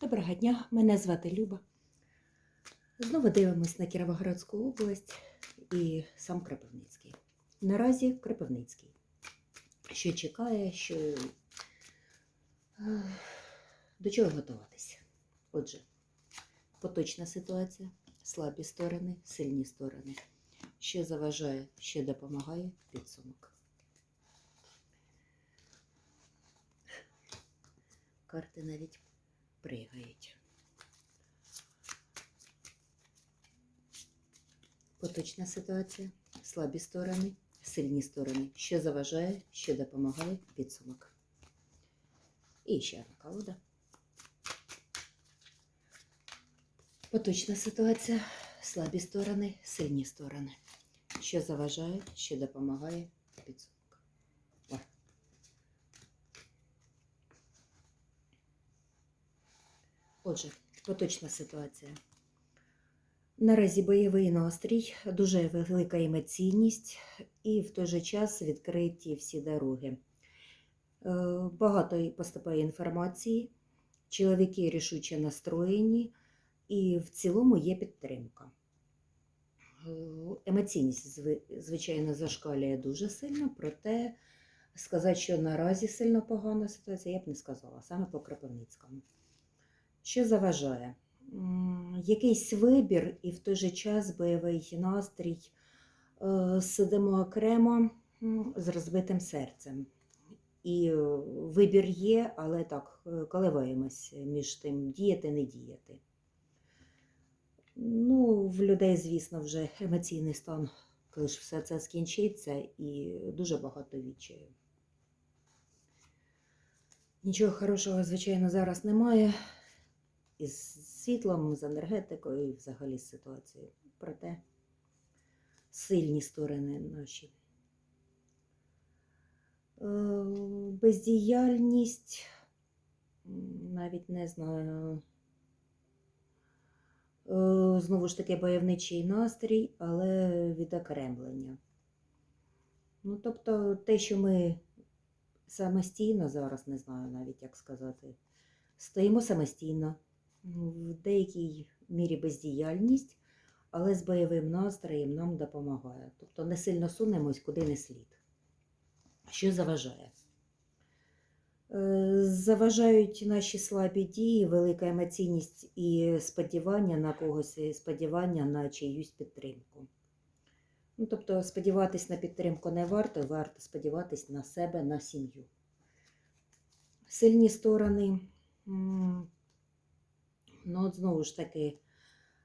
Доброго дня, мене звати Люба. Знову дивимось на Кіровоградську область і сам Кропивницький. Наразі Кропивницький. Що чекає, що до чого готуватися? Отже, поточна ситуація, слабі сторони, сильні сторони. Що заважає, що допомагає підсумок. Карти навіть пригають. Поточна ситуація, слабі сторони, сильні сторони. Що заважає, що допомагає підсумок. І ще одна колода. Поточна ситуація, слабі сторони, сильні сторони. Що заважає, що допомагає підсумок. Отже, поточна ситуація. Наразі бойовий настрій, дуже велика емоційність і в той же час відкриті всі дороги. Е, Багато поступає інформації, чоловіки рішуче настроєні, і в цілому є підтримка. Е, Емоційність, звичайно, зашкалює дуже сильно, проте сказати, що наразі сильно погана ситуація, я б не сказала, саме по Кропивницькому. Що заважає? Якийсь вибір і в той же час бойовий настрій. Е, Сидимо окремо з розбитим серцем. І е, вибір є, але так, е, коливаємось між тим, діяти, не діяти. Ну, в людей, звісно, вже емоційний стан, коли ж все це скінчиться, і дуже багато відчаю. Нічого хорошого, звичайно, зараз немає із світлом, з енергетикою і взагалі з ситуацією. Проте сильні сторони наші. Е, Бездіяльність, навіть не знаю. Е, Знову ж таки, бойовничий настрій, але відокремлення. Ну, тобто, те, що ми самостійно зараз, не знаю навіть як сказати, стоїмо самостійно, в деякій мірі бездіяльність, але з бойовим настроєм нам допомагає. Тобто не сильно сунемось, куди не слід. Що заважає? Е, Заважають наші слабі дії, велика емоційність і сподівання на когось, і сподівання на чиюсь підтримку. Ну, тобто сподіватись на підтримку не варто, варто сподіватись на себе, на сім'ю. Сильні сторони, ну, от знову ж таки,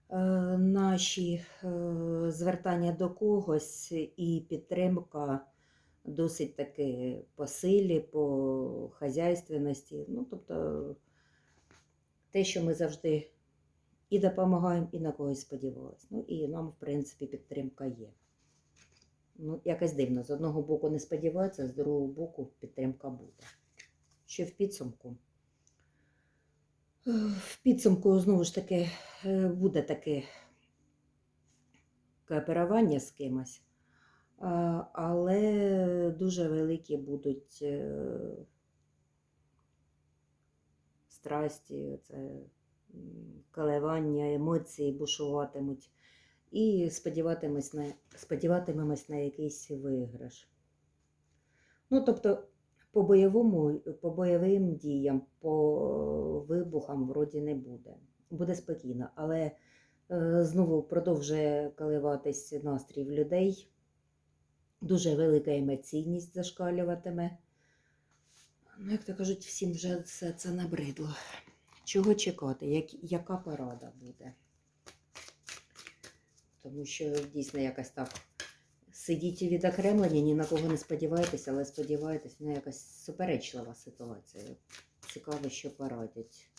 е, наші е, звертання до когось і підтримка досить таки по силі, по хазяйственності. Ну, тобто те, що ми завжди і допомагаємо, і на когось сподівалися. Ну, і нам, в принципі, підтримка є. Ну, якось дивно. З одного боку не сподіватися, з другого боку підтримка буде. Що в підсумку? В підсумку, знову ж таки, е, буде таке кооперування з кимось. Але дуже великі будуть е, страсті, це коливання, емоції бушуватимуть. І сподіватимемось на, сподіватимемось на якийсь виграш. Ну, тобто, по бойовому, по бойовим діям, по вибухам вроді не буде. Буде спокійно, але е, знову продовжує коливатись настрій в людей дуже велика емоційність зашкалюватиме. Ну, як то кажуть, всім вже все це набридло. Чого чекати? Як, яка порада буде? Тому що дійсно якось так сидіть відокремлені, ні на кого не сподіваєтесь, але сподіваєтесь, ну якась суперечлива ситуація. Цікаво, що порадять.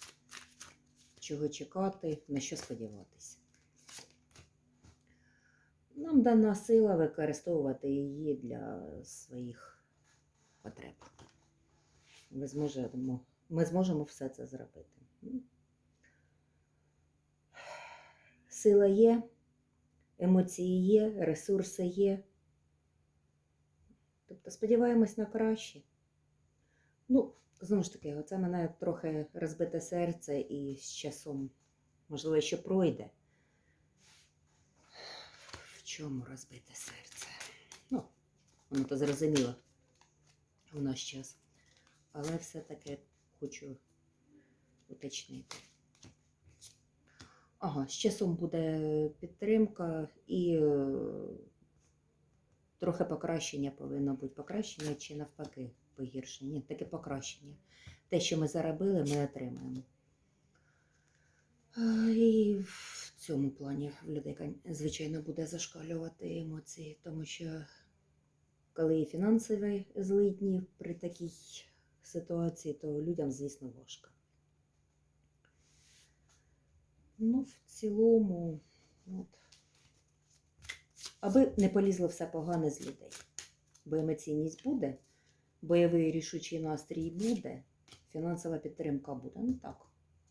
Чого чекати, на що сподіватися. Нам дана сила використовувати її для своїх потреб. Ми зможемо, ми зможемо все це зробити. Сила є, емоції є, ресурси є. Тобто сподіваємось на краще. Ну, знову ж таки, оце мене трохи розбите серце і з часом, можливо, ще пройде. В чому розбите серце? Ну, воно то зрозуміло в наш час. Але все-таки хочу уточнити. Ага, з часом буде підтримка і е, трохи покращення повинно бути. Покращення чи навпаки погіршення? Ні, таке покращення. Те, що ми заробили, ми отримаємо. І в цьому плані людей, звичайно, буде зашкалювати емоції, тому що коли і фінансові злидні при такій ситуації, то людям, звісно, важко. Ну, в цілому, от, аби не полізло все погане з людей. Бо емоційність буде, бойовий рішучий настрій буде, фінансова підтримка буде. Ну так,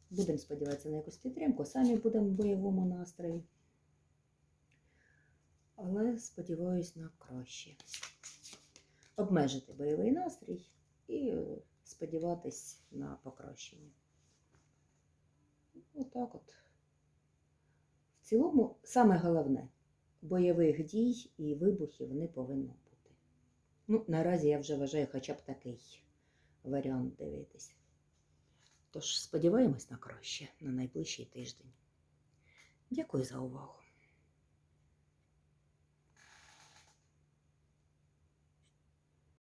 будемо сподіватися на якусь підтримку, самі будемо в бойовому настрої. Але сподіваюсь на краще. Обмежити бойовий настрій і е, сподіватись на покращення. Отак от. В цілому, саме головне, бойових дій і вибухів не повинно бути. Ну, наразі я вже вважаю хоча б такий варіант дивитись. Тож сподіваємось на краще на найближчий тиждень. Дякую за увагу.